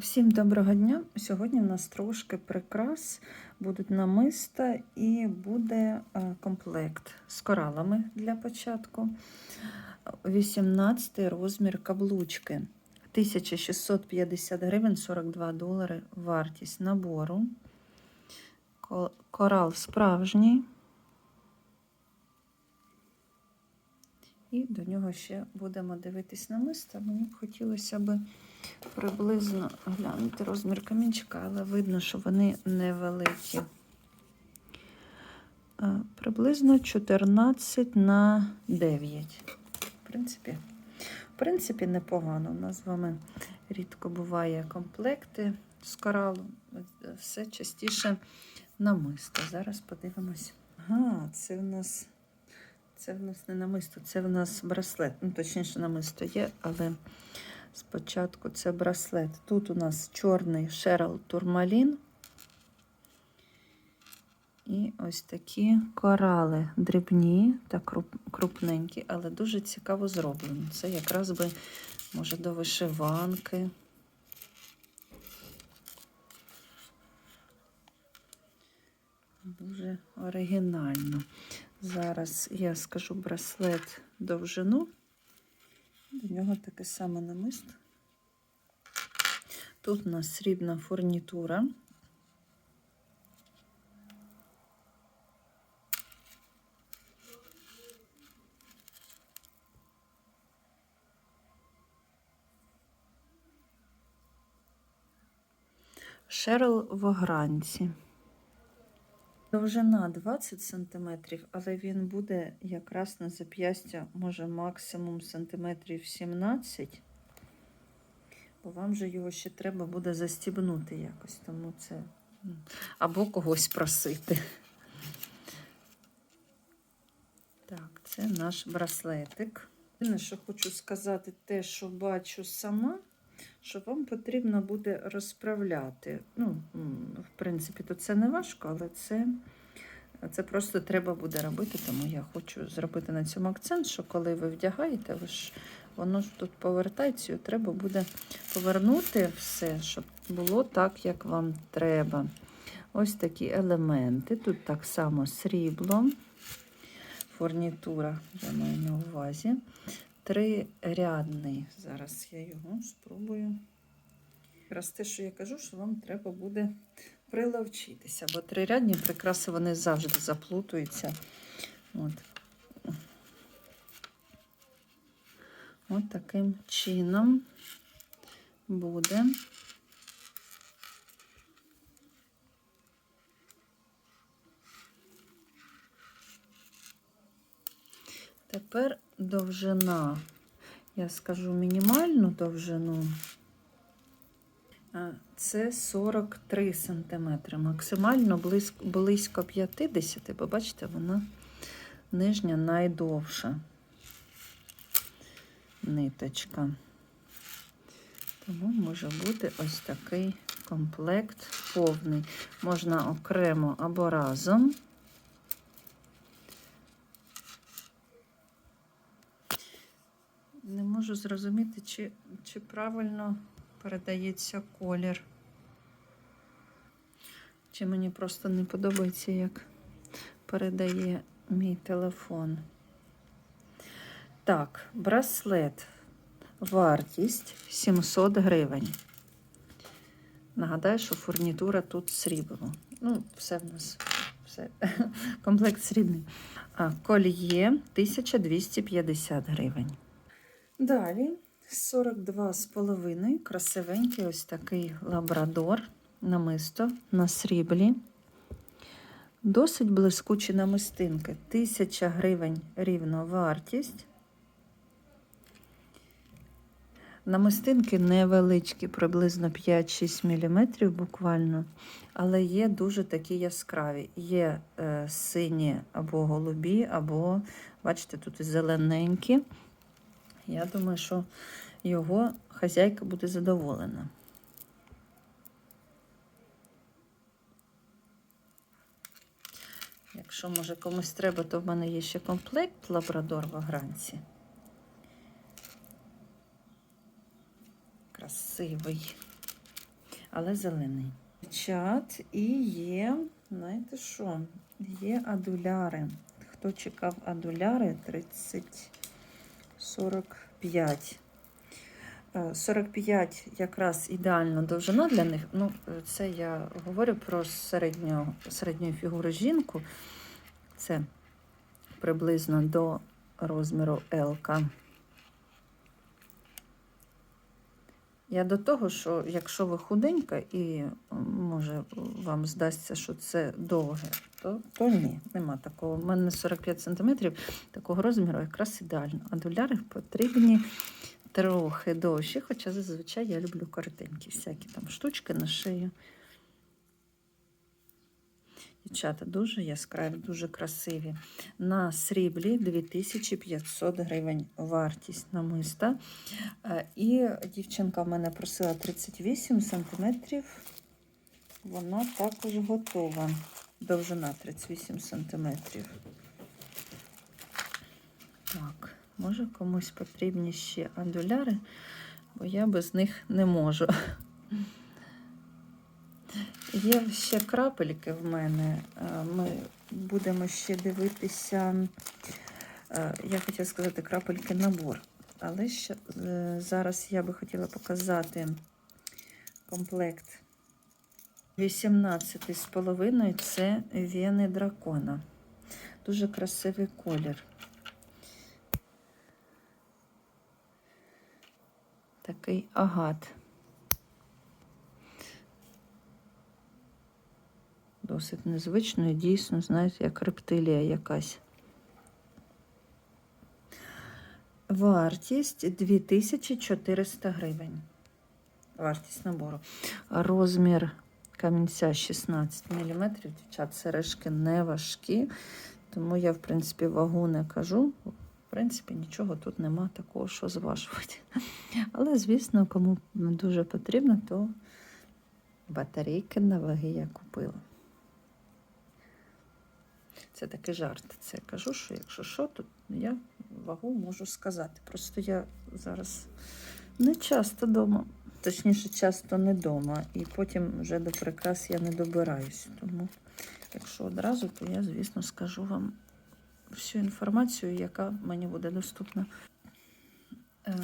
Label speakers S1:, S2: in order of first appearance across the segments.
S1: Всім доброго дня! Сьогодні в нас трошки прикрас, будуть намиста і буде е, комплект з коралами для початку. 18 розмір каблучки. 1650 гривень 42 долари вартість набору. Корал справжній. І до нього ще будемо дивитись намиста. Мені б хотілося б приблизно глянути розмір камінчика, але видно, що вони невеликі. Е, Приблизно 14 на 9. В принципі, в принципі, непогано. У нас з вами рідко буває комплекти з коралу. Все частіше намисто. Зараз подивимось. Ага, це в нас. Це в нас не намисто, це в нас браслет. Ну, точніше, намисто є, але спочатку це браслет. Тут у нас чорний шерл турмалін. І ось такі корали дрібні та крупненькі, але дуже цікаво зроблені. Це якраз би, може, до вишиванки. Дуже оригінально. Зараз я скажу браслет довжину. До нього таке саме намисто. Тут у нас срібна фурнітура. Шерл в огранці. Довжина 20 см, але він буде якраз на зап'ястя, може максимум сантиметрів 17 бо вам же його ще треба буде застібнути якось, тому це або когось просити. Так, це наш браслетик. Єдине, що хочу сказати, те, що бачу сама, що вам потрібно буде розправляти. Ну, принципі, то це не важко, але це, це просто треба буде робити, тому я хочу зробити на цьому акцент, що коли ви вдягаєте, ви ж воно ж тут повертається, і треба буде повернути все, щоб було так, як вам треба. Ось такі елементи. Тут так само срібло, фурнітура, я маю на увазі. Трирядний. Зараз я його спробую. Якраз те, що я кажу, що вам треба буде приловчитися, бо трирядні прикраси вони завжди заплутуються. От. От таким чином буде. Тепер довжина. Я скажу мінімальну довжину. Це 43 см. Максимально близько, близько 50, бо бачите, вона нижня найдовша ниточка. Тому може бути ось такий комплект повний. Можна окремо або разом. Не можу зрозуміти, чи, чи правильно передається колір. Чи мені просто не подобається, як передає мій телефон. Так, браслет. Вартість 700 гривень. Нагадаю, що фурнітура тут срібло. Ну, все в нас, все. комплект срібний. А кольє 1250 гривень. Далі 42,5. Красивенький ось такий лабрадор. Намисто на сріблі. Досить блискучі намистинки. 1000 гривень рівно вартість. Намистинки невеличкі, приблизно 5-6 мм буквально, але є дуже такі яскраві. Є е, сині або голубі, або, бачите, тут зелененькі. Я думаю, що його хазяйка буде задоволена. Якщо, може, комусь треба, то в мене є ще комплект лабрадор в огранці. Красивий. але зелений. Чат і є, знаєте що? Є адуляри. Хто чекав адуляри? 30, 45. Е, 45 якраз ідеальна довжина для них. Ну, е, це я говорю про середню, середньої фігури жінку. Це приблизно до розміру L. Я до того, що якщо ви худенька і може вам здасться, що це довге, то, то ні, нема такого. У мене 45 см такого розміру якраз ідеально. А доляри потрібні трохи довші, хоча зазвичай я люблю коротенькі всякі там штучки на шию. Дівчата дуже яскраві, дуже красиві. На сріблі 2500 гривень вартість намиста. Е, І дівчинка в мене просила 38 сантиметрів. Вона також готова. Довжина 38 сантиметрів. Так, може комусь потрібні ще андуляри, бо я без них не можу. Є ще крапельки в мене. Е, Ми будемо ще дивитися. е, Я хотіла сказати крапельки набор. Але ще, е, зараз я би хотіла показати комплект 18 з половиною це вени дракона. Дуже красивий колір. Такий агат. Досить незвично і дійсно, знаєте, як рептилія якась. Вартість 2400 гривень. Вартість набору. Розмір камінця 16 мм. Дівчат, сережки не важкі, тому я, в принципі, вагу не кажу. В принципі, нічого тут нема такого, що зважувати. Але, звісно, кому дуже потрібно, то батарейки на ваги я купила. Це такий жарт. Це я кажу, що якщо що, то я вагу можу сказати. Просто я зараз не часто вдома, точніше, часто не вдома. І потім вже до прикрас я не добираюсь. Тому, якщо одразу, то я, звісно, скажу вам всю інформацію, яка мені буде доступна. Е,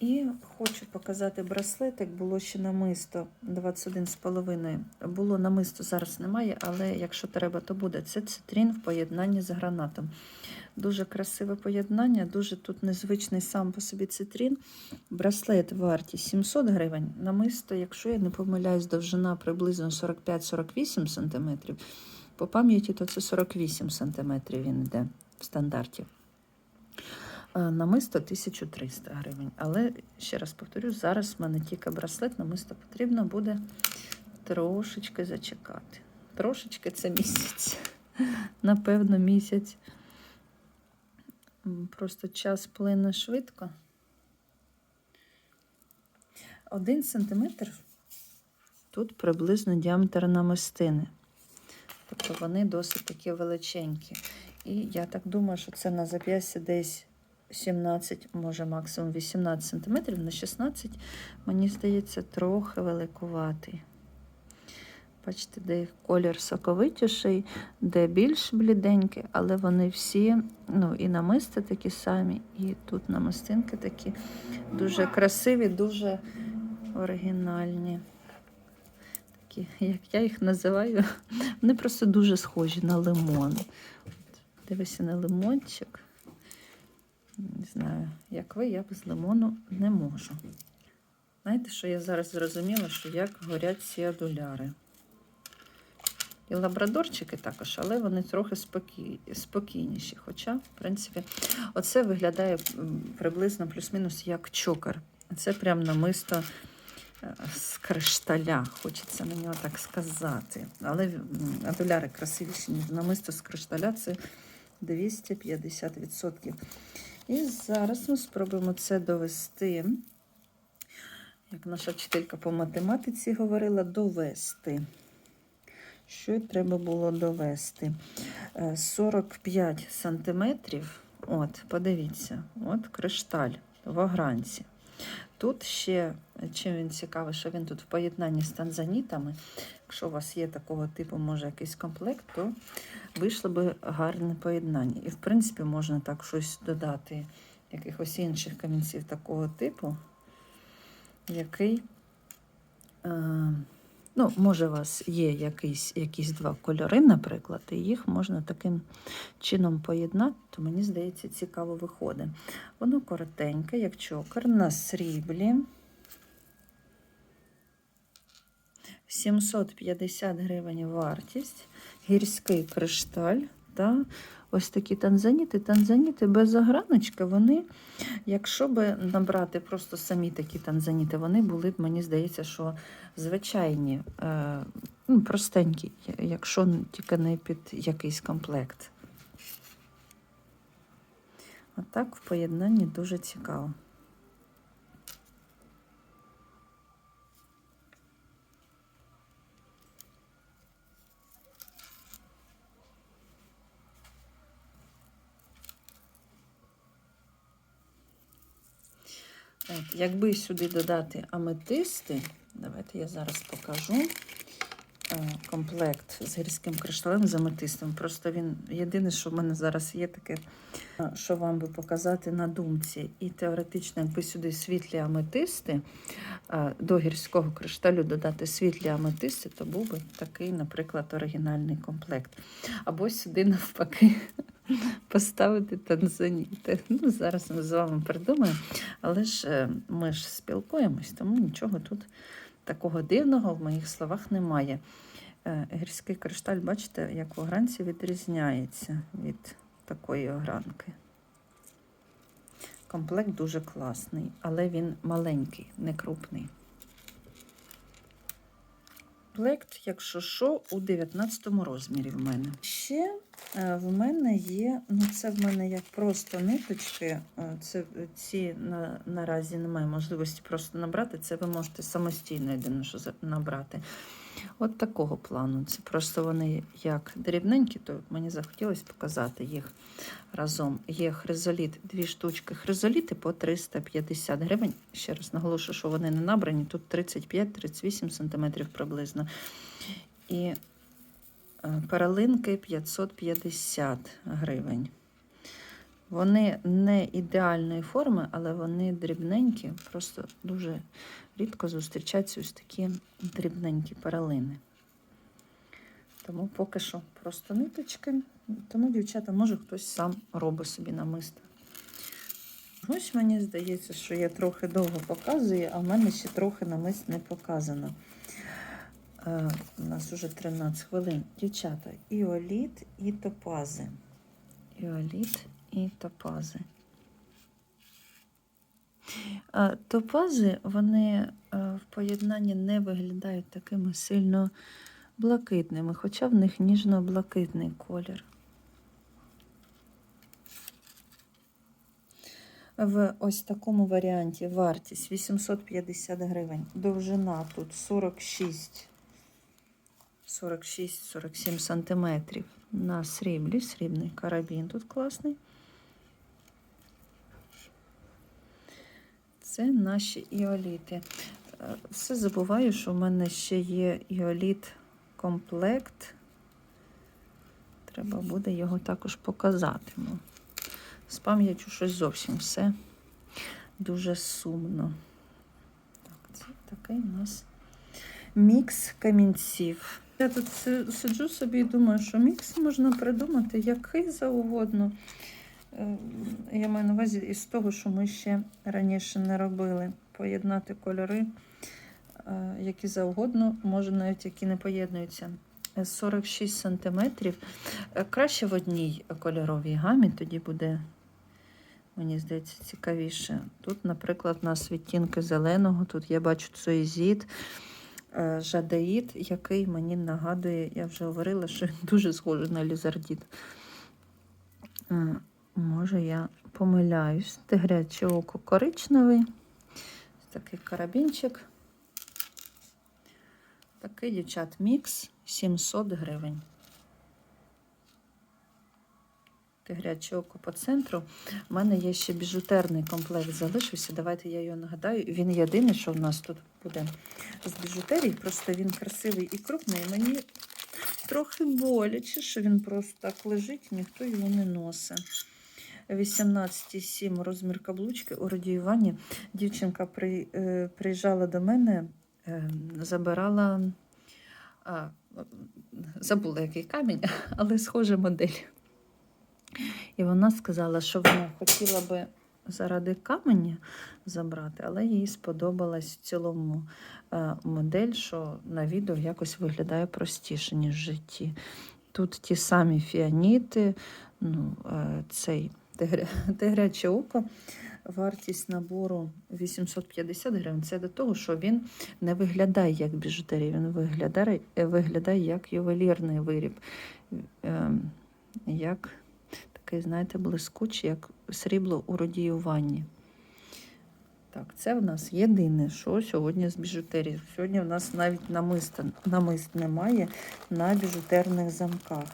S1: І хочу показати браслетик. Було ще намисто 21,5. Було намисто, зараз немає, але якщо треба, то буде. Це цитрін в поєднанні з гранатом. Дуже красиве поєднання, дуже тут незвичний сам по собі цитрін. Браслет вартість 700 гривень. Намисто, якщо я не помиляюсь, довжина приблизно 45-48 см. По пам'яті, то це 48 см він йде в стандарті. Е, Намисто 1300 гривень. Але ще раз повторю, зараз в мене тільки браслет, намисто потрібно буде трошечки зачекати. Трошечки це місяць. Напевно, місяць. Просто час плине швидко. Один сантиметр тут приблизно діаметр намистини. Тобто вони досить такі величенькі. І я так думаю, що це на зап'ясті десь 17, може максимум 18 см, на 16, мені здається, трохи великуватий. Бачите, де колір соковитіший, де більш бліденький, але вони всі, ну, і намисти такі самі, і тут намистинки такі дуже красиві, дуже оригінальні. Такі, як я їх називаю, вони просто дуже схожі на лимон. Дивися на лимончик. Не знаю, як ви, я без лимону не можу. Знаєте, що я зараз зрозуміла, що як горять ці адуляри. І лабрадорчики також, але вони трохи спокій... спокійніші. Хоча, в принципі, оце виглядає приблизно плюс-мінус як чокер. Це прям намисто е, з кришталя, хочеться нього так сказати. Але адуляри красивіші, ніж намисто з кришталя. Це 250%. І зараз ми спробуємо це довести, як наша вчителька по математиці говорила, довести. Що треба було довести? Е, 45 сантиметрів. От, подивіться, от кришталь в огранці. Тут ще чим він цікавий, що він тут в поєднанні з танзанітами. Якщо у вас є такого типу, може якийсь комплект, то вийшло би гарне поєднання. І, в принципі, можна так щось додати, якихось інших камінців такого типу, який. Е, Ну, може, у вас є якісь, якісь два кольори, наприклад, і їх можна таким чином поєднати, то мені здається, цікаво виходить. Воно коротеньке, як чокер, на сріблі. 750 гривень вартість, гірський кришталь та ось такі танзаніти. Танзаніти без ограночки, вони, якщо би набрати просто самі такі танзаніти, вони були б, мені здається, що звичайні, е, ну, простенькі, якщо тільки не під якийсь комплект. Отак в поєднанні дуже цікаво. От, якби сюди додати аметисти, давайте я зараз покажу е, комплект з гірським кришталем з аметистом. Просто він єдине, що в мене зараз є таке, е, що вам би показати на думці. І теоретично, якби сюди світлі аметисти, е, до гірського кришталю додати світлі аметисти, то був би такий, наприклад, оригінальний комплект. Або сюди навпаки. Поставити танзаніти. Ну, зараз ми з вами придумаємо, але ж е, ми ж спілкуємось, тому нічого тут такого дивного в моїх словах немає. Е, Гірський кришталь, бачите, як в огранці відрізняється від такої огранки. Комплект дуже класний, але він маленький, не крупний. Комплект, якщо що, у 19 розмірі в мене. Ще е, в мене є, ну це в мене як просто ниточки. е, Це ці на, наразі немає можливості просто набрати. Це ви можете самостійно єдине, що набрати. От такого плану. Це просто вони як дрібненькі, то мені захотілося показати їх разом. Є хризоліт, дві штучки хризоліти по 350 гривень. Ще раз наголошую, що вони не набрані. Тут 35-38 см приблизно. І е, перелинки 550 гривень. Вони не ідеальної форми, але вони дрібненькі, просто дуже рідко зустрічаються ось такі дрібненькі перелини. Тому поки що просто ниточки. Тому, дівчата, може хтось сам робить собі намисто. Ось мені здається, що я трохи довго показую, а в мене ще трохи намист не показано. Е, у нас вже 13 хвилин. Дівчата, іоліт і топази. Іоліт і топази. Е, Топази, вони е, в поєднанні не виглядають такими сильно блакитними, хоча в них ніжно-блакитний колір. В ось такому варіанті вартість 850 гривень. Довжина тут 46 46-47 сантиметрів на сріблі. Срібний карабін тут класний. Це наші іоліти. Е, Все забуваю, що в мене ще є іоліт комплект. Треба буде його також показати. Ну, з пам'яттю щось зовсім все дуже сумно. Так, це такий у нас мікс камінців. Я тут сиджу собі і думаю, що мікс можна придумати який завгодно. Я маю на увазі із того, що ми ще раніше не робили. Поєднати кольори, е, які завгодно, може навіть які не поєднуються. Е, 46 сантиметрів. Е, Краще в одній кольоровій гамі, тоді буде, мені здається, цікавіше. Тут, наприклад, у нас відтінки зеленого, тут я бачу цоїзіт, е, жадеїд, який мені нагадує, я вже говорила, що він дуже схожий на лізардіт. Може, я помиляюсь. Тигряче око коричневий. Такий карабінчик. Такий дівчат мікс 700 гривень. Гаряче око по центру. У мене є ще біжутерний комплект залишився. Давайте я його нагадаю. Він єдиний, що в нас тут буде з біжутерії. Просто він красивий і крупний. Мені трохи боляче, що він просто так лежить, ніхто його не носить. 18,7 розмір каблучки у радіюванні. Дівчинка при, е, приїжджала до мене, е, забирала, а, забула який камінь, але схожа модель. І вона сказала, що вона хотіла би заради каменя забрати, але їй сподобалась в цілому е, модель, що на відео якось виглядає простіше, ніж в житті. Тут ті самі фіаніти, ну, е, цей тигря- тигряче око. Вартість набору 850 гривень. Це до того, що він не виглядає як біжутерія, він виглядає, виглядає як ювелірний виріб. Ем, Як такий, знаєте, блискучий, як срібло у радіюванні. Так, це в нас єдине, що сьогодні з біжутерії. Сьогодні в нас навіть намист, намист немає на біжутерних замках.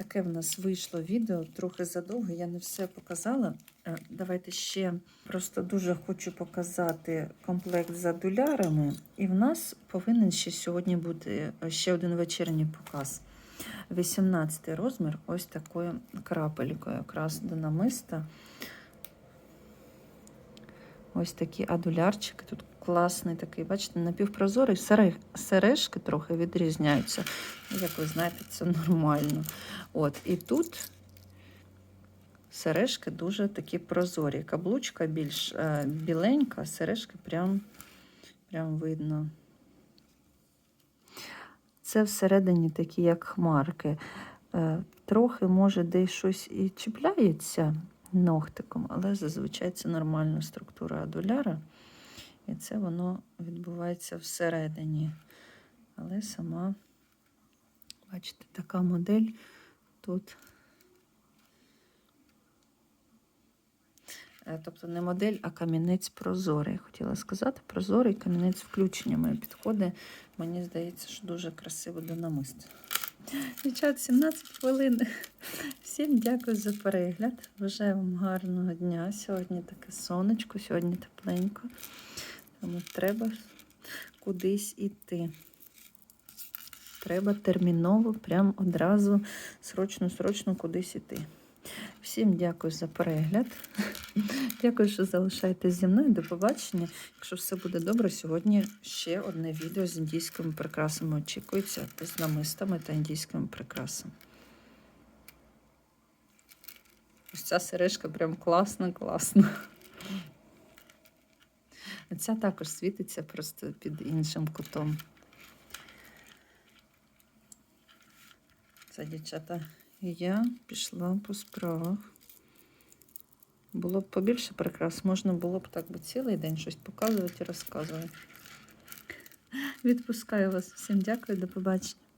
S1: Таке в нас вийшло відео, трохи задовго, я не все показала. Е, Давайте ще просто дуже хочу показати комплект з адулярами. І в нас повинен ще сьогодні бути е, ще один вечірній показ. 18 розмір, ось такою крапелькою, якраз до намиста. Ось такі адулярчики. Тут класний такий, бачите, напівпрозорий. Сережки трохи відрізняються. Як ви знаєте, це нормально. От, і тут сережки дуже такі прозорі. Каблучка більш е, біленька, сережки прям, прям видно. Це всередині такі, як хмарки. Е, трохи, може, десь щось і чіпляється ногтиком, але зазвичай це нормальна структура адуляра. І це воно відбувається всередині. Але сама, бачите, така модель тут. Е, Тобто не модель, а камінець прозорий. Хотіла сказати, прозорий камінець включеннями підходить. Мені здається, що дуже красиво до намист. Дівчат, 17 хвилин. Всім дякую за перегляд. Бажаю вам гарного дня. Сьогодні таке сонечко, сьогодні тепленько. Тому треба кудись іти. Треба терміново, прям одразу, срочно-срочно кудись іти. Всім дякую за перегляд. Дякую, що залишаєтесь зі мною. До побачення. Якщо все буде добре, сьогодні ще одне відео з індійськими прикрасами очікується, з намистами та індійськими прикрасами. Ось ця сережка прям класна, класна. Ця також світиться просто під іншим кутом. Це дівчата. Я пішла по справах. Було б побільше прикрас, можна було б так би цілий день щось показувати і розказувати. Відпускаю вас. Всім дякую, до побачення.